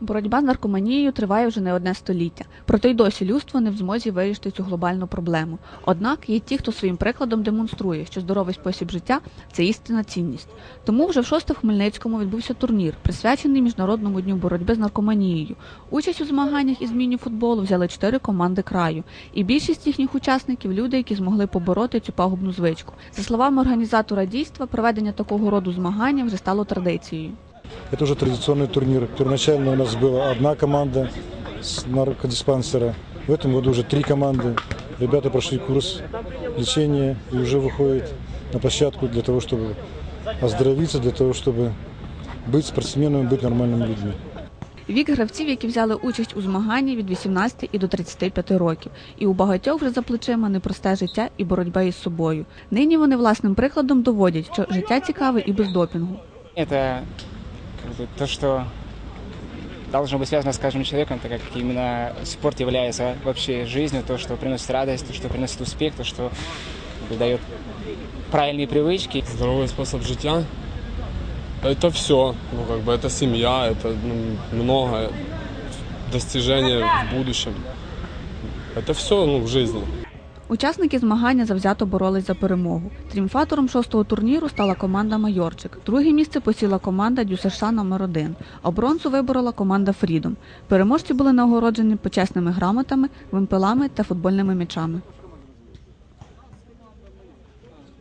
Боротьба з наркоманією триває вже не одне століття. Проте й досі людство не в змозі вирішити цю глобальну проблему. Однак є ті, хто своїм прикладом демонструє, що здоровий спосіб життя це істинна цінність. Тому вже в шосте в Хмельницькому відбувся турнір, присвячений міжнародному дню боротьби з наркоманією. Участь у змаганнях із міні-футболу взяли чотири команди краю, і більшість їхніх учасників люди, які змогли побороти цю пагубну звичку. За словами організатора дійства, проведення такого роду змагання вже стало традицією. Это уже традиционный турнир. Первоначально у нас была одна команда с наркодиспансера. В этом году уже три команды. Ребята прошли курс лечения и уже выходят на площадку для того, чтобы оздоровиться, для того, чтобы быть спортсменами, быть нормальными людьми. Вік гравців, які взяли участь у змаганні від 18 і до 35 років, і у багатьох вже за плечима непросте життя і боротьба із собою. Нині вони власним прикладом доводять, що життя цікаве і без допінгу. Это как бы, то, что должно быть связано с каждым человеком, так как именно спорт является вообще жизнью, то, что приносит радость, то, что приносит успех, то, что как бы, дает правильные привычки. здоровый способ життя. Это все, ну как бы это семья, это ну, много достижения в будущем. Это все ну, в жизни. Учасники змагання завзято боролись за перемогу. Тріумфатором шостого турніру стала команда Майорчик. Друге місце посіла команда ДЮСШ номер 1 а бронзу виборола команда Фрідом. Переможці були нагороджені почесними грамотами, вимпелами та футбольними м'ячами.